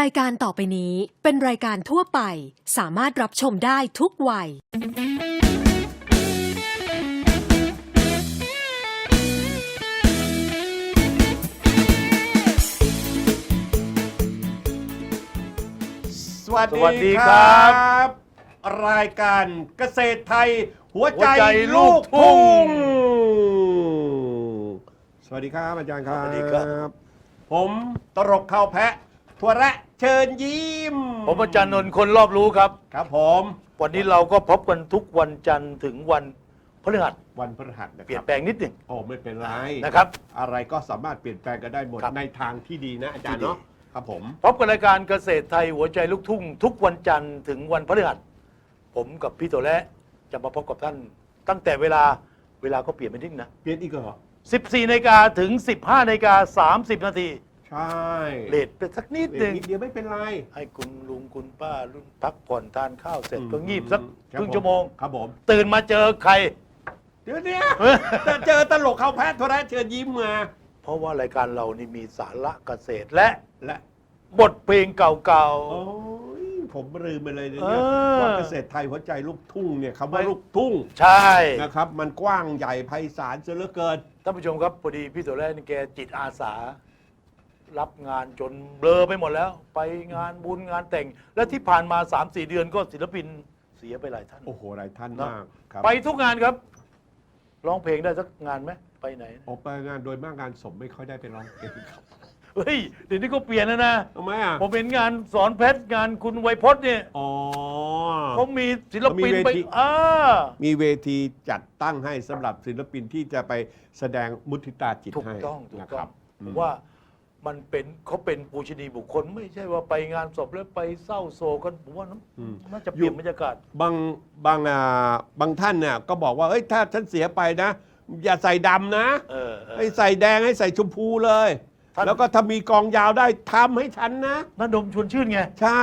รายการต่อไปนี้เป็นรายการทั่วไป สามารถรับชมได้ทุกวัย สวัสสวัสดีดีคครัรับรายการเกษตรไทย หัวใจหัวใจลูกลูกทุ่ทุ่ง ง สวัสดีครับอาจารย์ครับ สวัสดีครับ ผมตรกข้าวแพะ ถั่วแระเชิญยิ้มผมอาจารย์นนท์คนรอบรู้ครับ ครับผม วันนี้เราก็พบกันทุกวันจันทร์ถึงวันพฤหัสวันพฤหัสนะเปคลี่ยรันบแปลงนิดหนึ่ง โอ้ไม่เป็นไรนะครับ อะไรก็สามารถเปลี่ยนแปลงกันได้หมดครับในทางที่ดีนะอาจารย์ที่ดี เนาะครับผม พบกับรายการเกษตรไทยหัวใจลูกทุ่ง ทุกวันจันทร์ถึงวันพฤหัสผมกับพี่โตและจะมาพบกับท่าน ตั้งแต่เวลาเวลาก็เปลี่ยนไปนิดนะเปลี่ยนอีกเหรอ14นาฬิกาถึง 15นาฬิกา30นาที ใช่เลทไปสักนิดเปหลี่ยนึ่นงนิดเดียวไม่เป็นไร ให้คุณลุงคุณป้ารุ่นพักผ่อนทานข้าวเสร็จก็งีบสักครับครึ่งผชั่วโมง ครับผม ตื่นมาเจอใคร เดี๋ยวเนี้ยจะเจอตลกข้าวแพะถั่วแระเชิญยิ้มมา เพราะว่ารายการเรานี่มีสาระเกษตรและและบทเพลงเก่าโอ้ยผมลืมไปเลยเนี่ยเออว่าเกษตรไทยหัวใจลูกทุ่งเนี่ยคำว่าไม่ลูกทุ่งๆใช่นะครับ มันกว้างใหญ่ไพศาลเสียเหลือเกินท่านผู้ชมครับพอดีพี่ตัวแรกนี่แกจิตอาสา รับงานจนเบลอไปหมดแล้ว ไปงานบุญงานแต่ง และที่ผ่านมา 3-4 เดือนก็ศิลปินเสียไปหลายท่าน โอ้โหหลายท่านเนอะมากครับไปทุกงานครับร้องเพลงได้สักงานไหมไปไหนออกไปงานโดยมากงานสมไม่ค่อยได้ไปร้องเพลงครับเฮ้ยเดี๋ยวนี้ก็เปลี่ยนแล้วนะทำไมอะผมเห็นงานสอนเพชรงานคุณไวยพจน์เนี่ยอ๋อ เขามีศิลปินเขามีไปเวที อ่ามีเวทีจัดตั้งให้สำหรับศิลปินที่จะไปแสดงมุทิตาจิตถูกให้ต้องถูกนะคต้อรังบ ผมว่า มันเป็นเขาเป็นปูชนียบุคคล ไม่ใช่ว่าไปงานศพแล้วไปเศร้าโศกกันผมว่าอืม น่าจะเปลี่ยนบรรยากาศ บางบางอ่าบางท่านเนี่ยก็บอกว่าเอ้ยถ้าฉันเสียไปนะ อย่าใส่ดำนะ เออเออ ให้ใส่แดงให้ใส่ชมพูเลย ท่าน แล้วก็ถ้ามีกองยาวได้ทำให้ฉันนะ นันดมชวนชื่นไง ใช่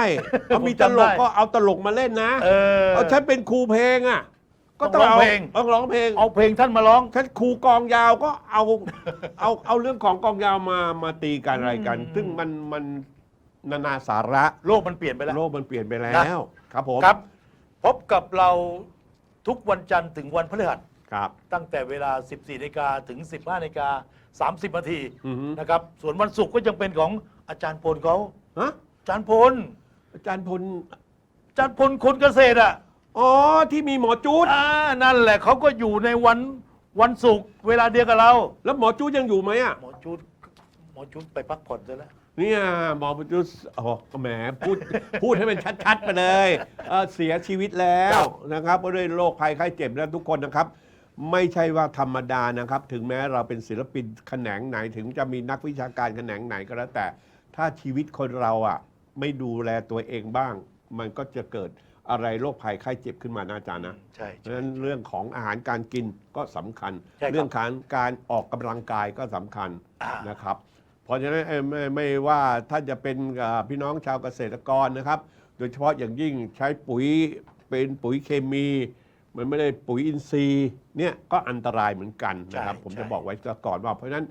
ถ้ามีตลกก็เอาตลกมาเล่นนะเออ เอาฉันเป็นครูเพลงอะ ก็ต้องต้องร้องเอาเพลง ต้องร้องเพลงเอาเพลงท่านมาร้อง ฉันครูกองยาวก็เอาเอาเอาเรื่องของกองยาวมามาตีกันอะไรกัน อืม ซึ่งมันมันนานาสาระโลกมันเปลี่ยนไปแล้ว โลกมันเปลี่ยนไปแล้นะวครับผมครับ พบกับเราทุกวันจันทร์ถึงวันพฤหัส ครับ ตั้งแต่เวลา 14นาฬิกาถึง 15นาฬิกา30นาทีอือฮึ นะครับ ส่วนวันศุกร์ก็ยังเป็นของอาจารย์พลเขาฮะอาจารย์พลอาจารย์พลอาจารย์พลคนเกษตรอะ อ๋อที่มีหมอจูดอ่านั่นแหละเขาก็อยู่ในวันวันศุกร์เวลาเดียวกับเรา แล้วหมอจูดยังอยู่ไหมอะหมอจุดหมอจุดไปพักผ่อนซะแล้ว เนี่ยหมอจูดอ๋อแหมพูด พูดให้มันชัดๆไปเลยเอ่อเสียชีวิตแล้วนะครับด้วยโรคภัยไข้เจ็บแล้วทุกคนนะครับ ไม่ใช่ว่าธรรมดานะครับ ถึงแม้เราเป็นศิลปินแขนงไหนถึงจะมีนักวิชาการแขนงไหนก็แล้วแต่ ถ้าชีวิตคนเราอะ ไม่ดูแลตัวเองบ้าง มันก็จะเกิด อะไรโรคภัยไข้เจ็บขึ้นมานะอาจารย์นะใช่เพราะฉะนั้นเรื่องของอาหารการกินก็สำคัญ ใช่ครับเรื่องการการออกกำลังกายก็สำคัญอ่านะครับ เพราะฉะนั้นเอ่อไม่ไม่ว่าท่านจะเป็นอ่าพี่น้องชาวเกษตรกรนะครับ โดยเฉพาะอย่างยิ่งใช้ปุ๋ยเป็นปุ๋ยเคมี มันไม่ได้ปุ๋ยอินทรีย์เนี่ยก็อันตรายเหมือนกันนะครับ ใช่ผมใช่จะบอกไว้ก่อนว่า เพราะฉะนั้น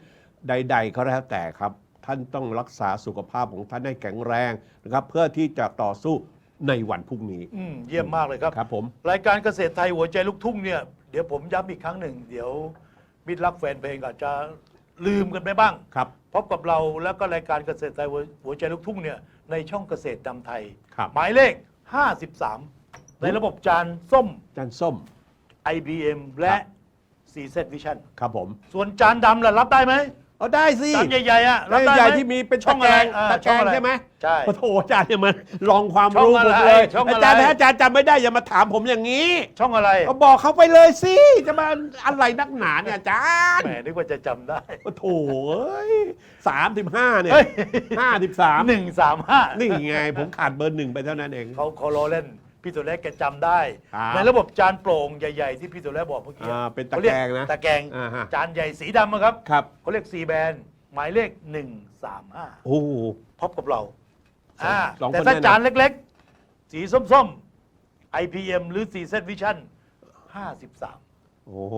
ใด ๆ ก็แล้วแต่ครับ ท่านต้องรักษาสุขภาพของท่านให้แข็งแรงนะครับ เพื่อที่จะต่อสู้ ในวันพรุ่งนี้ อืมเยี่ยมมากเลยครับ ครับผม รายการเกษตรไทยหัวใจลูกทุ่งเนี่ยเดี๋ยวผมย้ำอีกครั้งหนึ่ง เดี๋ยวมิตรรักแฟนเพลงอาจจะลืมกันไปบ้าง ครับ พบกับเราแล้วก็รายการเกษตรไทยหัวใจลูกทุ่งเนี่ยในช่องเกษตรดำไทย ครับ หมายเลข 53 ในระบบจานส้ม จานส้ม IBM และ c z Vision ครับผม ส่วนจานดำล่ะรับได้ไหม เอาได้สิจานใหญ่ๆอะรับได้ใหญ่ไหมๆที่มีเป็นช่องอะไรตะแกรงอ่าตะแกช่องรงอะไรใช่ไหมใช่ โอ้โหอาจารย์เนี่ยมันลองความช่องรู้อะผไรมเลยช่องอะไร อาจารย์ถ้าอาจารย์จำไม่ได้อย่ามาถามผมอย่างนี้ช่องอะไรก็บอกเขาไปเลยสิจะมาอะไรนักหนาเนี่ยอาจารย์แหมนึกว่าจะจำได้โอ้โถสามสิบห้าเนี่ยเฮ้ยห้าสิบสามหนึ่งสามห้านี่ไงผมขาดเบอร์หนึ่งไปเท่านั้นเอง เขาเขาล้อเล่น พี่ตัวแรกแกจำได้ ครับ ในระบบจานโปร่งใหญ่ๆ ที่พี่ตัวแรกบอกเมื่อกี้อ่าเป็นตะขารียแกรงนะ ตะแกรงอ่าฮะ จานใหญ่สีดำอะครับครับเขาเรียกซีแบนหมายเลขหนึ่งสามห้าโอ้โห พบกับเราสองอ่าสองแต่คนถ้าแน่นอน จานเล็กๆ สีส้มๆ IPM หรือ 4Z Vision 53 โอ้โห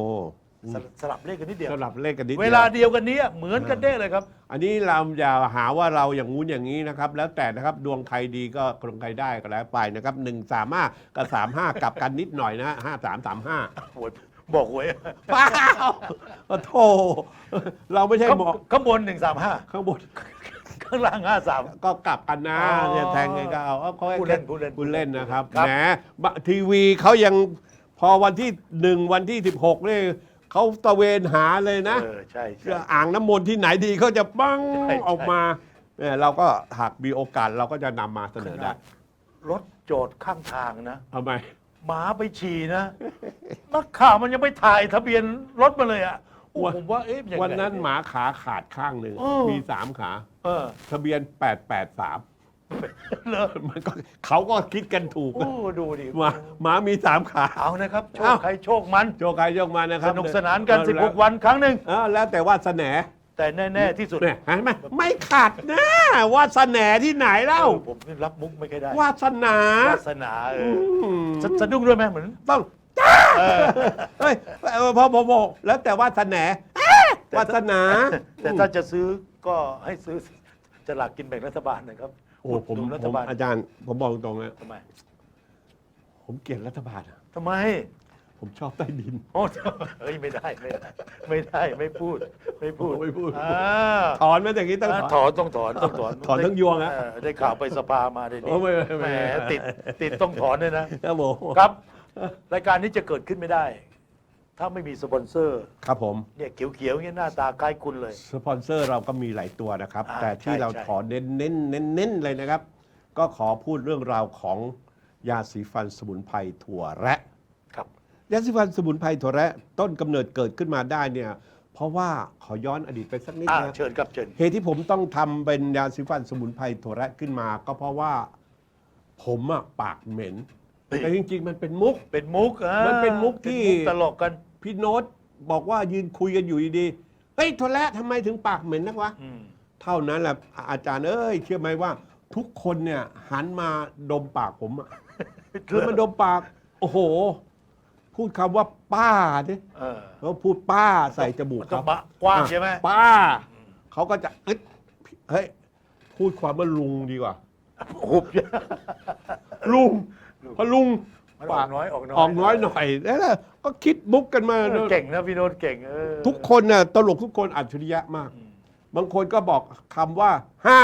สลับสลับเลขกันนิดเดียว สลับเลขกันนิดเวดียลาเดียวกันเนี้ยเหมือนกันเด้เลยครับ อันนี้เราอย่าหาว่าเราอย่างงู้นอย่างนี้นะครับ แล้วแต่นะครับดวงใครดีก็ดวงใครได้ก็แล้วไปนะครับหนึ่งสามห้ากับสามห้ากลับกันนิดหน่อยนะห้าสามสามห้าโอ้ยบอกหวยเปล่าโอ้โธ่เราไม่ใช่ข้างบอกข้างบนหนึ่งสามห้าข้างบน ข้างล่างห้าสาม ก็กลับกันนะอ๋อเนี่ยแทงกันก็เอาเอาเขาให้พูดเล่นพูดเล่นพูดเล่นนะครับครับ แหมบะทีวีเขายังพอวันที่หนึ่งวันที่สิบหกนี่ เขาตะเวนหาเลยนะเออใช่ใช่ อ่างน้ำมนต์ที่ไหนดีเขาจะปังใช่ใช่ ออกมาเนี่ยเราก็หากมีโอกาสเราก็จะนำมาเสนอได้รถโจทย์ข้างทางนะทำไมหมาไปฉี่นะนักข่าวมันยังไม่ถ่ายทะเบียนรถมาเลยอะโอ้วันผมว่าเอ๊ะยังไง วันนั้นหมาขาขาดข้างหนึ่งเออ มีสามขา เออ ทะเบียน 883 เลอมันก็เขาก็คิดกันถูกโอ้ดูดิหมาหมามีสามขา เอานะครับ โชคเอ้า ใครโชคมันโจกใครโจกมานะคสรับนุกสนานกัน เออ16 วันครั้งหนึ่ง เออแล้วแต่ว่าสนแต่แน่ ๆ ที่สุดเนี่ยเห็นไหมไม่ขาดนะวาสนาที่ไหนเล่าเออผมนี่รับมุกไม่ค่อยได้วาสนาวาสนาเอออืมสะสะดุ้งด้วยไหมเหมือน ต้องจ้าเฮ้ยเออพอพอพอแล้วแต่วาสนาวาสนาแต่ถ้าจะซื้อก็ให้ซื้อสลากกินแบ่งรัฐบาลนะครับ โอ้ผมอุดหนุนรัผฐมบาลอาจารย์ ผมบอกตรงๆนะทำไมผมเกลียดรัฐบาลอะทำไมผมชอบใต้ดิน โอ้เฮ้ยไม่ได้ไม่ได้ไม่ได้ไม่พูดไม่พูดไม่พูด อ่า ถอนมาอย่างนี้ต้องอ่าถถอนอนต้องถอนต้องถอนถอนทั้งยวงอะเออได้ข่าวไปสภามาได้โอ้ไม่ไม่แหมไม่ติดติดต้องถอนเลยนะครับผม ครับ รายการนี้จะเกิดขึ้นไม่ได้ ถ้าไม่มีสปอนเซอร์ครับผม เนี่ยเขียวๆเงี้ยหน้าตาคล้ายคุณเลย สปอนเซอร์เราก็มีหลายตัวนะครับ อ่าแต่ที่ใช่เราใช่ ขอเน้นเน้นเน้นเน้นเลยนะครับ ก็ขอพูดเรื่องราวของยาสีฟันสมุนไพรถั่วแระ ครับ ยาสีฟันสมุนไพรถั่วแระต้นกำเนิดเกิดขึ้นมาได้เนี่ย เพราะว่าขอย้อนอดีตไปสักนิดอ่านะเชิญครับเชิญ เหตุที่ผมต้องทำเป็นยาสีฟันสมุนไพรถั่วแระขึ้นมา ก็เพราะว่าผมอะปากเหม็น แต่จริง ๆ มันเป็นมุก เป็นมุกอ่ามันเป็นมุกที่เป็นมุกตลกกัน พี่โน้ตบอกว่ายืนคุยกันอยู่ดีๆเฮ้ยถั่วแระทำไมถึงปากเหม็นนักวะ อืมเท่านั้นแหละอาอาจารย์เอ้ยเชื่อไหมว่า ทุกคนเนี่ยหันมาดมปากผมอะแล้วมันดมปาก โอ้โห พูดคำว่าป้าเนี่ยเออเขาพูดป้าใส่จมูกมันคต้อรังบบะกว้างใช่ไหมป้า เขาก็จะเอ้ยเฮ้ยพูดความว่าลุงดีกว่า หุบ ลุง พอลุงมันออกน้อยออกน้อยออกน้อยหน่อยแล้วก็คิดมุกกันมา เออเก่งนะพี่โน้ตเก่งเออทุกคนน่ะตลกทุกคนอัจฉริยะมาก อืมบางคนก็บอกคำว่าห้า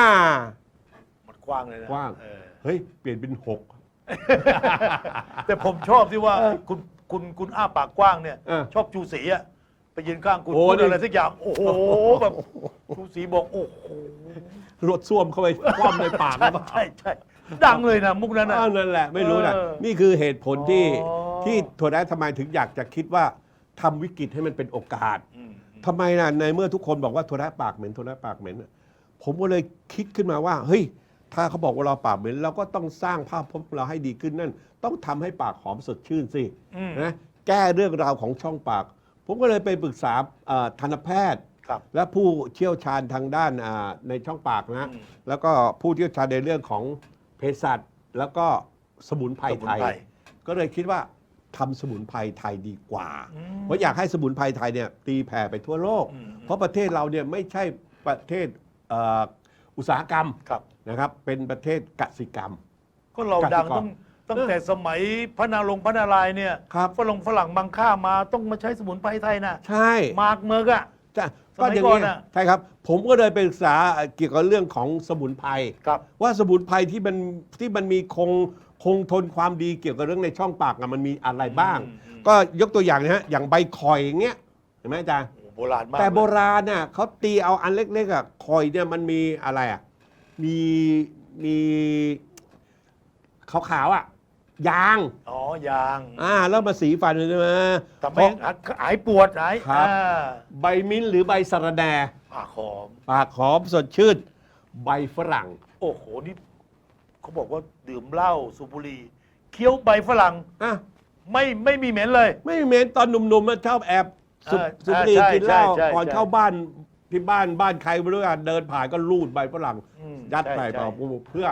มันกว้างเลยนะกว้าง เออเฮ้ย เปลี่ยนเป็นหก แต่ผมชอบที่ว่าเออคุณคุณคุณอ้าปากกว้างเนี่ย เออชอบจูสีอะไปยืนข้างคุณโอ้พูดนี่ อะไรสักอย่างโอ้โหแบบจูสีบอกโอ้โหรถส้วมเข้าไปคว่ำในปากหรือเปล่าใช่ใช่ ดังเลยนะมุกนั้นนะ อ้าวนั่นแหละไม่รู้นะเออนี่คือเหตุผลที่อ๋อ ที่ถั่วแระทำไมถึงอยากจะคิดว่าทำวิกฤตให้มันเป็นโอกาสอืมทำไมนะในเมื่อทุกคนบอกว่าถั่วแระปากเหม็นถั่วแระปากเหม็นน่ะผมก็เลยคิดขึ้นมาว่า เฮ้ย ถ้าเขาบอกว่าเราปากเหม็นเราก็ต้องสร้างภาพพจน์ของเราให้ดีขึ้นนั่น ต้องทำให้ปากหอมสดชื่นสิอืม นะแก้เรื่องราวของช่องปาก ผมก็เลยไปปรึกษาเอ่อทันตแพทย์ ครับและผู้เชี่ยวชาญทางด้านอ่าในช่องปากนะอืมแล้วก็ผู้เชี่ยวชาญในเรื่องของ เภสัชแล้วก็สมุนไพรสมุนไทยไพรก็เลยคิดว่าทำสมุนไพรไทยดีกว่า อืมเพราะอยากให้สมุนไพรไทยเนี่ยตีแผ่ไปทั่วโลก อืม เพราะประเทศเราเนี่ยไม่ใช่ประเทศเอ่ออุตสาหกรรมครับ นะครับเป็นประเทศกสิกรรม ก็เราดังกสิกรตั้งตั้งแต่สมัยพระนารงค์พระนารายณ์เนี่ยครับ ฝรั่งฝรั่งบางค่ามาต้องมาใช้สมุนไพรไทยนะใช่ มาร์กเมิร์กอะ จ้ะสมัก็ยอย่างก่อนี้นน่ะใช่ครับ ผมก็เลยไปศึกษาเกี่ยวกับเรื่องของสมุนไพรครับว่าสมุนไพรที่มันที่มันมีคงคงทนความดีเกี่ยวกับเรื่องในช่องปากอะมันมีอะไรบ้างอืมอืมก็ยกตัวอย่างนะฮะอย่างใบคอยอย่างเงี้ยเห็นไหมอาจารย์ โอ้โหโบราณมากแต่โบเลยราณน่ะเขาตีเอาอันเล็กๆอะคอยเนี่ยมันมีอะไรอะมีมีขาวๆอะ ยางอ๋อยางอ่าแล้วมาสีฟันใช่ไหมทำให้หายปวดหายครับ อ่าใบมิ้นท์หรือใบสะระแหน่ปากหอม ปากหอมสดชื่นใบฝรั่งโอ้โห นี่เขาบอกว่าดื่มเหล้าสูบบุหรี่เคี้ยวใบฝรั่งอะไม่ไม่มีเหม็นเลย ไม่เหม็นตอนหนุ่มๆมันชอบแอบสุบเออสุบบุหรี่ใช่กินเหล้าใช่ใช่ก่อนใช่เข้าบ้านที่บ้านบ้านใครไม่รู้อะเดินผ่านก็ลูดใบฝรั่งอืมยัดใช่ใส่ใช่ปากเพื่อ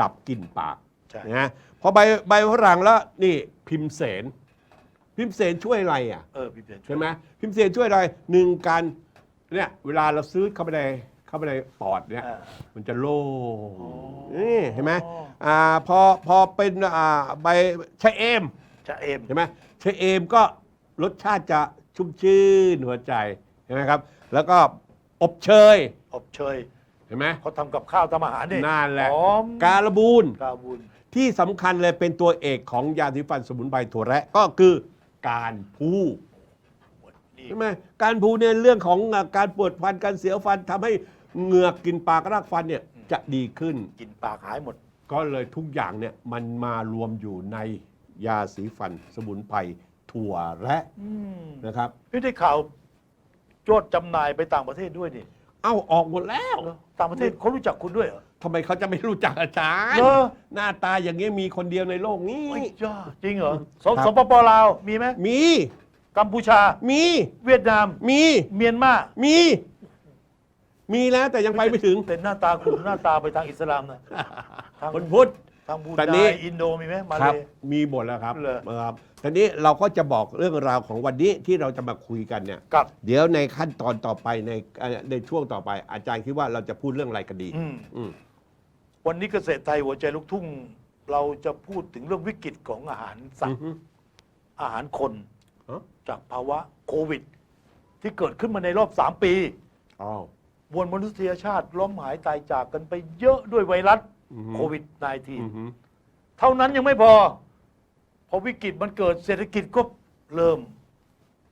ดับกลิ่นปาก ใช่นะฮะพอใบใบฝรั่งแล้วนี่พิมเสน พิมเสนช่วยอะไรอะ เออพี่เปลี่ยนใช่ไหมพิมเสนช่วยอะไรหนึ่งการเนี่ยเวลาเราซื้อเข้าไปในเข้าไปในปอดเนี่ย อ่า มันจะโล่งอ๋อนี่เห็นไหมอ๋อ อ่าพอพอเป็นอ่าใบชะเอมจะเอ็มใช่ไหมชะเอมก็รสชาติจะชุ่มชื่นหัวใจเห็นไหมครับ แล้วก็อบเชยอบเชยเห็นไหมเขาทำกับข้าวทำอาหารนี่นั่นแหละ หอมการบูน กาบุญ ที่สำคัญเลยเป็นตัวเอกของยาสีฟันสมุนไพรถั่วแระก็คือการพูนี่ใช่ไหมการพูเนี่ยเรื่องของอะการปวดฟันการเสียวฟันทำให้เหงือกกินปากรากฟันเนี่ยจะดีขึ้น กินปากหายหมด ก็เลยทุกอย่างเนี่ยมันมารวมอยู่ในยาสีฟันสมุนไพรถั่วแระอืมนะครับพี่ได้ข่าวโจทย์จำหน่ายไปต่างประเทศด้วยนี่ เอ้าออกหมดแล้วเหรอต่างประเทศเขารู้จักคุณด้วยเหรอทำไมเขาจะไม่รู้จักอาจารย์เหรอหน้าตาอย่างนี้มีคนเดียวในโลกนี้ โอ้ยจ้าจริงเหรอสครับ สปปลาว มีไหมมี กัมพูชา มี เวียดนาม มี เมียนมามี มีแล้วแต่ยังไปไม่ถึง แต่หน้าตาคุณหน้าตาไปทางอิสลามนะทางคนพุทธ ทางบูแต่ไดนี่อินโดมีไหมมาคเล รับยมีหมดแล้วครับเหรอ ครับทีนี้เราก็จะบอกเรื่องราวของวันนี้ที่เราจะมาคุยกันเนี่ย กับ เดี๋ยวในขั้นตอนต่อไปในเอ่อในช่วงต่อไป อาจารย์คิดว่าเราจะพูดเรื่องอะไรกันดี อืม อืม วันนี้เกษตรไทยหัวใจลูกทุ่ง เราจะพูดถึงเรื่องวิกฤตของอาหารสัตอืว์อฮึอาหารคนอ๋อจากภาวะโควิด ที่เกิดขึ้นมาในรอบ3ปีอ๋อมวลมนุษยชาติล้มหายตายจากกันไปเยอะด้วยไวรัสอือฮึโควิดอือฮึ -19 เท่านั้นยังไม่พอ พอวิกฤตมันเกิดเศรษฐกิจก็เริ่ม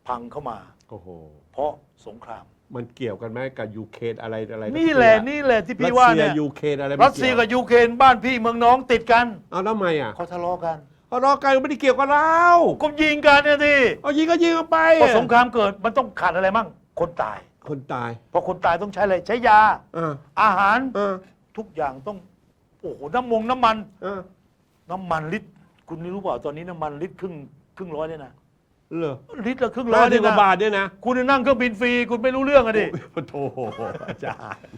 พังเข้ามาโอ้โหเพราะสงคราม มันเกี่ยวกันไหมกับยูเครนอะไรอะไรนี่แหละนี่แหละที่พี่ว่าเนี่ยรัสเซียยูเครนอะไรไม่รัสเซียกับยูเครนบ้านพี่เมืองน้องติดกันเอาแล้วทำไมอะเขาทะเลาะกันเขารอกันไม่ได้เกี่ยวกับเราก็ยิงกันเนี่ยที่เอายิงก็ยิงกันไปพอสงครามเกิดมันต้องขาดอะไรมั่งคนตาย คนตายพอคนตายต้องใช้อะไรใช้ยาอ่าอาหารอ่าทุกอย่างต้องโอ้โหน้ำมงน้ำมันอ่าน้ำมันลิตรคุณรู้เปล่าตอนนี้น้ำมันลิตรครึ่งครึ่งร้อยเนี่ยนะ เหรอลิตรละครึ่งร้ร้ออยยเนี่ยกว่านะบาทเนี่ยนะคุณนั่งเครื่องบินฟรีคุณไม่รู้เรื่องอะดิโอ้โถอาจารย์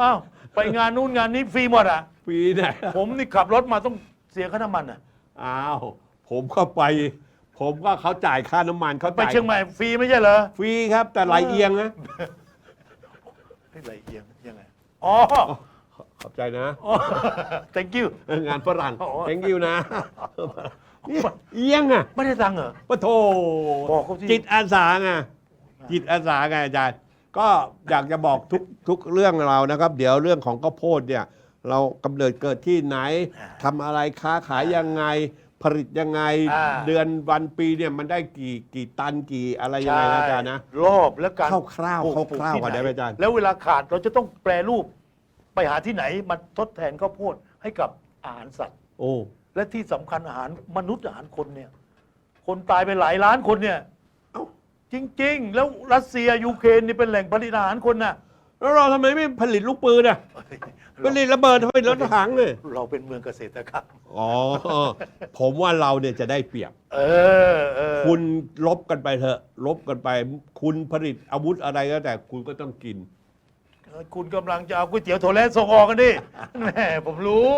อ้าวไปงานนู้นงานนี้ฟรีหมดอะ ปีไหนผมนี่ขับรถมาต้องเสียค่าน้ำมันอะ อ้าว ผมก็ไป ผมก็เขาจ่ายค่าน้ำมันเขาไปจ่ายเชียงใหม่ฟรีไม่ใช่เหรอฟรีครับ แต่ไหลเอียงนะไม่ไรเอียงยังไงอ๋อขอบใจนะ อ๋อ thank you งานฝรั่งอ๋อ thank you นะเนี่ยเอียงอะไม่ได้ตังค์เหรอ ปะโถบอกเขาสิ จิตอาสาไงจิตอาสาไงอาจารย์ ก็อยากจะบอกทุกทุกเรื่องเรานะครับ เดี๋ยวเรื่องของข้าวโพดเนี่ย เรากำเนิดเกิดที่ไหนทำอะไรค้าขายยังไง ผลิตยังไง อ่า เดือนวันปีเนี่ยมันได้กี่กี่ตันกี่อะไรยังไงนะอาจารย์นะ รอบและการคร่าวๆปลูกคร่าวๆปลูก่อนได้ไหมที่อาจารย์ แล้วเวลาขาดเราจะต้องแปรรูป ไปหาที่ไหนมาทดแทนข้าวโพดให้กับอาหารสัตว์ โอ้ และที่สำคัญอาหารมนุษย์อาหารคนเนี่ยคนตายไปหลายล้านคนเนี่ยเอ้า จริง ๆ แล้วรัสเซียยูเครนนี่เป็นแหล่งผลิตอาหารคนน่ะแล้วเราทำไมไม่ผลิตลูกปืนอะผลิตระเบิดผลิตรถถังเนี่ยเราเป็นเมืองเกษตรกรรมอ๋อผมว่าเราเนี่ยจะได้เปรียบ เออเออคุณลบกันไปเถอะลบกันไป คุณผลิตอาวุธอะไรก็แต่คุณก็ต้องกิน คุณกำลังจะเอาก๋วยเตี๋ยวโถแลส่งออกกันดิแหมผมรู้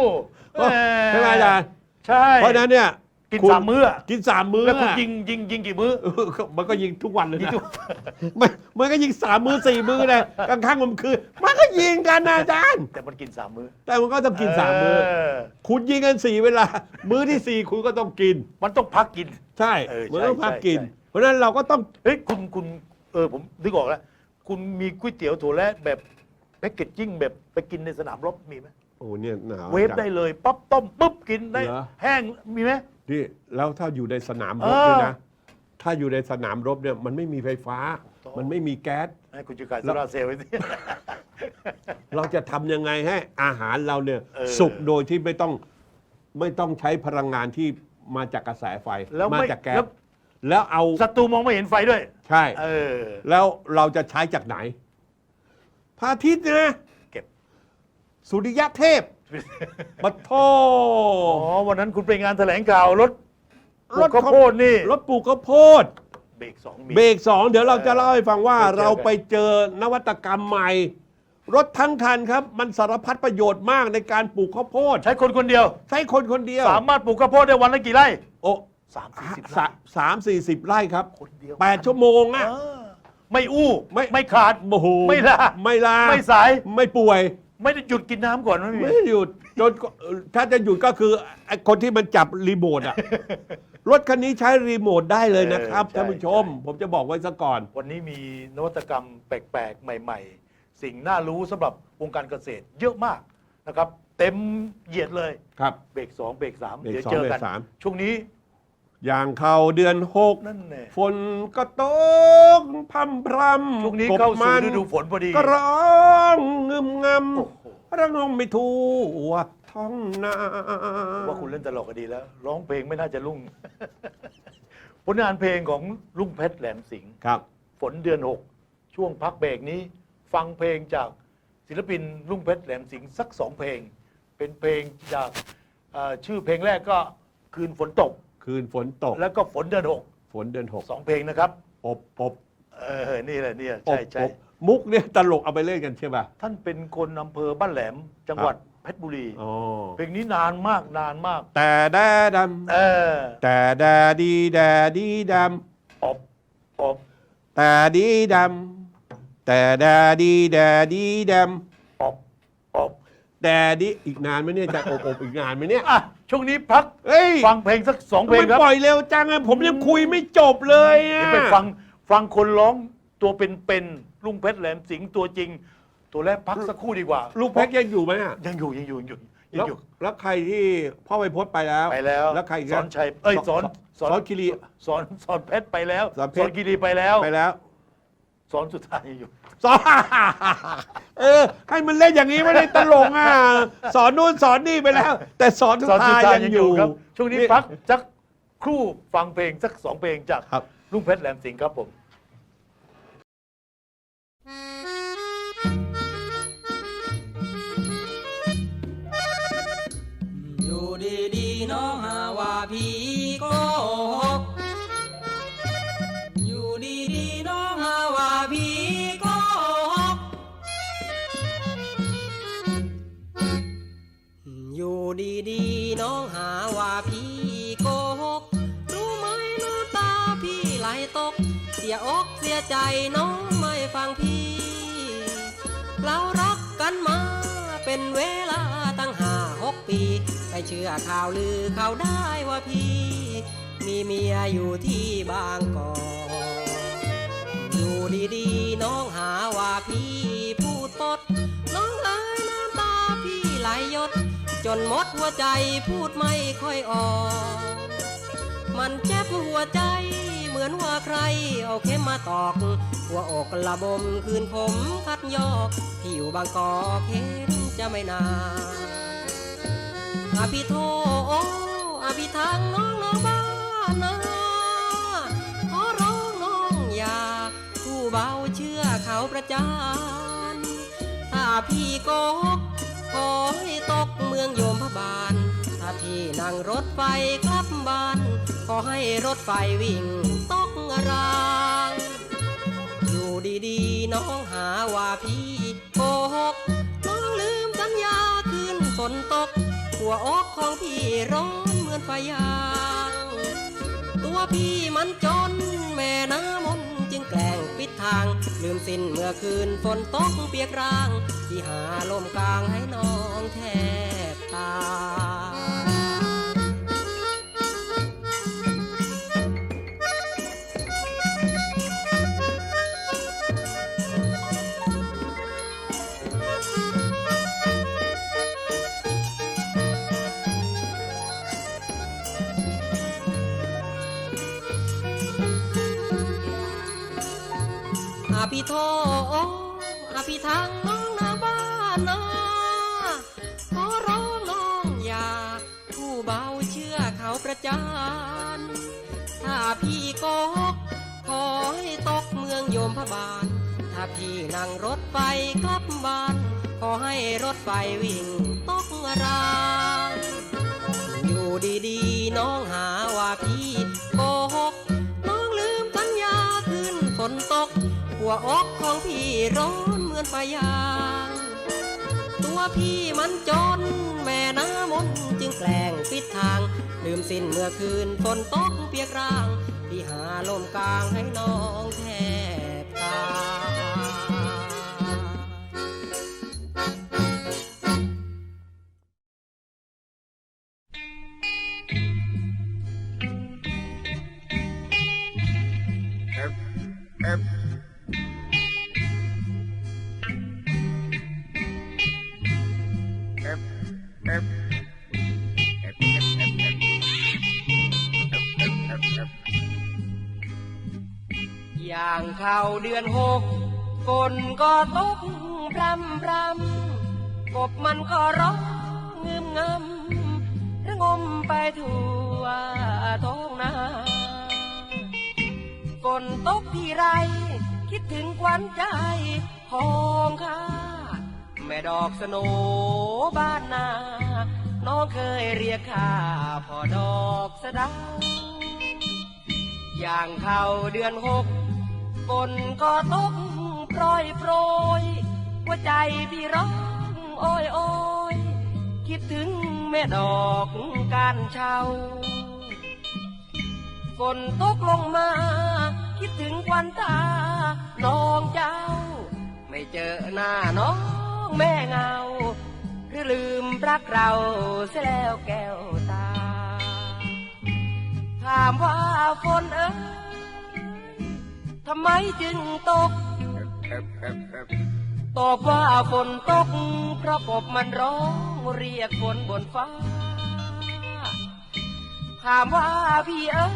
แหใช่ไหมอาจารย์ ใช่เพราะฉะนั้นเนี่ยกินคุณสามมื้ออะกินสามมื้อแล้วคุณอะยิงยิงยิงกี่มื้อ เออมันก็ยิงทุกวันเลยยิงนะทุก มันมันก็ยิงสามมื้อสี่มื้อเลยกลางค่ำกลางคืนมันก็ยิงกันนะอาจารย์ แต่มันกินสามมื้อแต่มันก็ต้องกินสามมื้อเคุณยิงกันสี่เวลา มื้อที่สี่คุณก็ต้องกิน มันต้องพักกิน ใช่เออมันต้องใช่พักใช่กินใช่ เพราะฉะนั้นเราก็ต้องเฮ้ยคุณคุณเออผมนึกออกแล้ว คุณมีก๋วยเตี๋ยวถั่วแระแบบแพ็กเกจจิ้งแบบไปกินในสนามรบมีไหม โอ้เนี่ยหนาวเวฟได้เลยปั๊บต้มปุ๊บกินได้เหรอ แห้งมีไหม นี่แล้วถ้าอยู่ในสนามรบเออด้วยนะถ้าอยู่ในสนามรบเนี่ยมันไม่มีไฟฟ้าโถ่มันไม่มีแก๊ส ให้คุณจะขายโซลาร์เซลล์ไว้สิ เราจะทำยังไงให้อาหารเราเนี่ยเออ สุกโดยที่ไม่ต้องไม่ต้องใช้พลังงานที่มาจากกระแสไฟแล้วมาไม่จากแก๊สแล้วแล้วเอาศัตรูมองไม่เห็นไฟด้วย ใช่ เออ แล้วเราจะใช้จากไหนพระอาทิตย์นะเก็บ สุริยะเทพบัดโทอ๋อวันนั้นคุณไปงานแถลงข่าวรถปลูกข้าวข้าวโพดนี่รถปลูกข้าวโพดเบรกสองมี เบรกสองเดี๋ยวเราจะเล่าให้ฟังว่าเออเราไปเจอนวัตกรรมใหม่ รถทั้งคันครับ มันสารพัดประโยชน์มากในการปลูกข้าวโพดใช้คนคนเดียว ใช้คนคนเดียว สามารถปลูกข้าวโพดได้วันละกี่ไร่โอ้สามสี่สิบสาสามสี่สิบไร่ครับคนเดียวแปดชั่วโมงอะ เออไม่อู้ไม่ ไม่ขาด โอ้โหไม่ลา ไม่ลาไม่สาย ไม่ป่วย ไม่ได้หยุดกินน้ำก่อนไม่มีไม่หยุดจนถ้าจะหยุดก็คือไอ้คนที่มันจับรีโมทอะ รถคันนี้ใช้รีโมทได้เลยนะครับเออใช่ท่านผู้ชม ผมจะบอกไว้ซะก่อน วันนี้มีนวัตกรรมแปลกๆ ใหม่ๆ สิ่งน่ารู้สำหรับวงการเกษตรเยอะมากนะครับ เต็มเหยียดเลย ครับ เบรกสองเบรกสามเบรกเดี๋ยวสองเจอกัน เบรกสาม ช่วงนี้ อย่างเข้าเดือนหกนั่นแน่ ฝนก็ตกพรำพรำช่วงนี้กบเข้าสู่มันฤดูฝนพอดี ก็ร้องงึมงโอ้โหำระงมไม่ทั่วท้องนาว่าคุณเล่นตลกก็ดีแล้ว ร้องเพลงไม่น่าจะรุ่ง ผลงานเพลงของลุงเพชรแหลมสิงห์ครับ ฝนเดือนหกช่วงพักเบรกนี้ ฟังเพลงจากศิลปินลุงเพชรแหลมสิงห์สักสองเพลง เป็นเพลงจากเอ่อชื่อเพลงแรกก็คืนฝนตก คืนฝนตก แล้วก็ฝนเดือนหกฝนเดือนหกสองเพลงนะครับ อบอบเออนี่แหละเนี่ยอใช่บใช่อบมุกเนี่ยตลกเอาไปเล่นกันใช่ป่ะท่านเป็นคนอำเภอบ้านแหลม จังหวัดเพชรบุรี อ๋อเพลงนี้นานมากนานมาก แต่แดดเออำแต่แดดีแดดีดอบอบำแต่ดีดำแต่แดดีแดดีดอบอบำแดดีอีกนานไหมเนี่ยจะอบอบอีกนานไหมเนี่ย อะ ช่วงนี้พักเฮ้ยฟังเพลงสักสองเพลงทำไมครับปล่อยเร็วจังอะผมยังคุยไม่จบเลยอะเดี๋ยวไปฟังฟังคนร้องตัวเป็นๆลุงเพชรแหลมสิงห์ตัวจริง ตัวแรกพักสักครรู่ดีกว่าลูกเพชรยังอยู่ไหมอะยังอยู่ยังอยู่ยังอยู่ยัแล้งวอยู่ แล้วใครที่พ่อไปพจน์ไปแล้วไปแล้วแล้วใครอีกสนะอนชัยเอ้ยสอนสอนคิริสอนสอนเพชรไปแล้วสอนเพชรสอนกิรีไปแล้ว ไปแล้ว สอนสุดท้ายอยู่ สอน เออ ให้มันเล่นอย่างนี้ไม่ได้ตลกอะ สอนนู่นสอนนี่ไปแล้ว แต่สอนทุกสอนสุดทายท้ายยัยังงออยู่ยู่ครับ ช่วงนี้นี่พักสักครู่ฟังเพลงสักสองเพลงจากครับ ลุงเพชรแหลมสิงห์ครับผม หาว่าพี่โกหก รู้ไหมน้ำตาพี่ไหลตก เสียอกเสียใจน้องไม่ฟังพี่ เรารักกันมาเป็นเวลาตั้งห้าหกปี ไปเชื่อข่าวลือเขาได้ว่าพี่ มีเมียอยู่ที่บางกอกอยู่ดีๆน้องหาว่าพี่พูดปด น้องเอ๋ยน้ำตาพี่ไหลหยด จนหมดหัวใจพูดไม่ค่อยออก มันเจ็บหัวใจเหมือนว่าใครเอาเข็มมาตอก หัวอกระบมคืนผมคัดยอกที่อยู่บางกอกเห็นจะไม่นานอาพี่โทโออาพี่ทางน้องน้องบ้านนาขอร้องน้องอย่าผู้เบาเชื่อเขาประจานถ้าพี่โกก ขอให้ตกเมืองโยมพบาล ถ้าพี่นั่งรถไฟกลับบ้าน ขอให้รถไฟวิ่งตกราง อยู่ดีๆ น้องหาว่าพี่โกหกน้องลืมสัญญาคืนฝนตก หัวอกของพี่ร้อนเหมือนไฟยาง ตัวพี่มันจนแม่น้ำมนต์จึง แกล้งปิดทาง ลืมสิ้นเมื่อคืนฝนตกเปียกร่าง ที่หาลมกลางให้น้องแท ทางน้องนาบ้านนาขอร้องน้องอย่า ผู้เบาเชื่อเขาประจาน ถ้าพี่โกหกขอให้ตกเมืองโยมพบาล ถ้าพี่นั่งรถไฟกลับบ้าน ขอให้รถไฟวิ่งตกราง อยู่ดีๆ น้องหาว่าพี่ วอกของพี่ร้อนเหมือนไฟยาง ตัวพี่มันจนแม่น้ำมนจึงแกล้งปิดทาง ลืมสิ้นเมื่อคืนฝนตกเปียกร่าง พี่หาลมกลางให้น้องแทบตา เข้าเดือนหกฝนก็ตกพรำพรำกบมันก็ร้องเงึมงำระงมไปทั่วท้องนาฝนตกที่ไร คิดถึงควันใจของข้าแม่ดอกสโนบ้านนา น้องเคยเรียกข้าพ่อดอกสะดาอย่างเข้าเดือนหก ฝนก็ตกโปรยโปรยหัวใจพี่ร้องโอ้ยโอ้ยคิดถึงแม่ดอกการเช่าฝนตกลงมา คิดถึงควันตาน้องเจ้า ไม่เจอหน้าน้องแม่เงา หรือลืมรักเราเสียแล้วแก้วตา ถามว่าฝนเอ้ย ทำไมจึงตก ตอบว่าฝนตก เพราะกบมันร้องเรียกฝนบนฟ้า ถามว่าพี่เอ้ย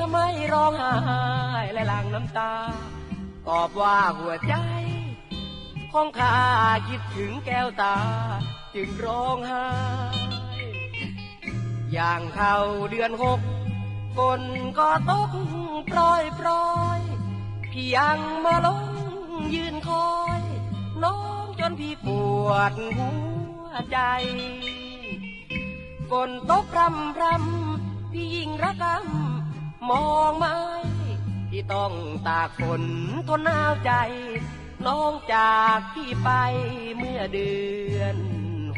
ทำไมร้องไห้และหลั่งน้ำตา ตอบว่าหัวใจของข้าคิดถึงแก้วตา จึงร้องไห้ อย่างเข้าเดือนหกฝนก็ตกโปรยโปรย พี่ยังมาลงยืนคอย น้องจนพี่ปวดหัวใจฝนตกพรำพรำพี่ยิ่งระกำมองไม้ที่ต้องตากฝนทนหนาวใจ น้องจากพี่ไปเมื่อเดือน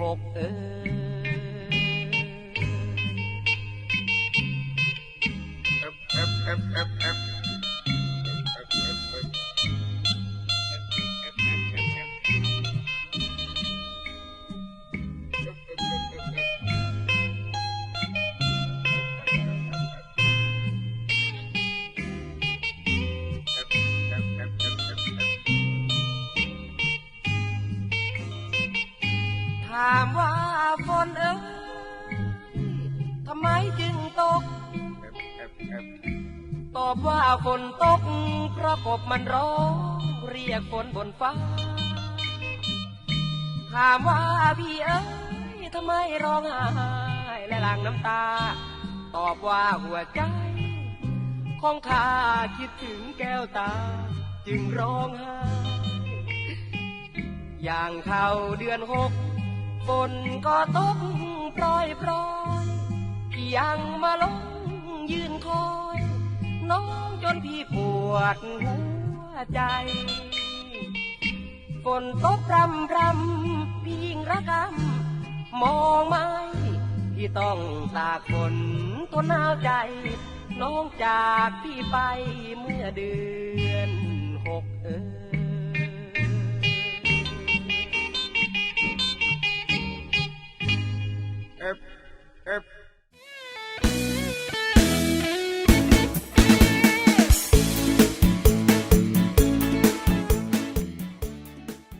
หกเออถ ยกฝนบนฟ้า ถามว่าพี่เอ้ยทำไมร้องไห้และหลั่งน้ำตา ตอบว่าหัวใจ ของข้าคิดถึงแก้วตา จึงร้องไห้อย่างเข้าเดือนหกฝนก็ตกโปรยปรยพี่ยังมาลงยืนคอย น้องจนพี่ปวดหัวใจ ฝนตกรำรำพี่ยิ่งระกำมองไม่พี่ต้องตากฝนทนหนาวใจ น้องจากพี่ไปเมื่อเดือนหกเออ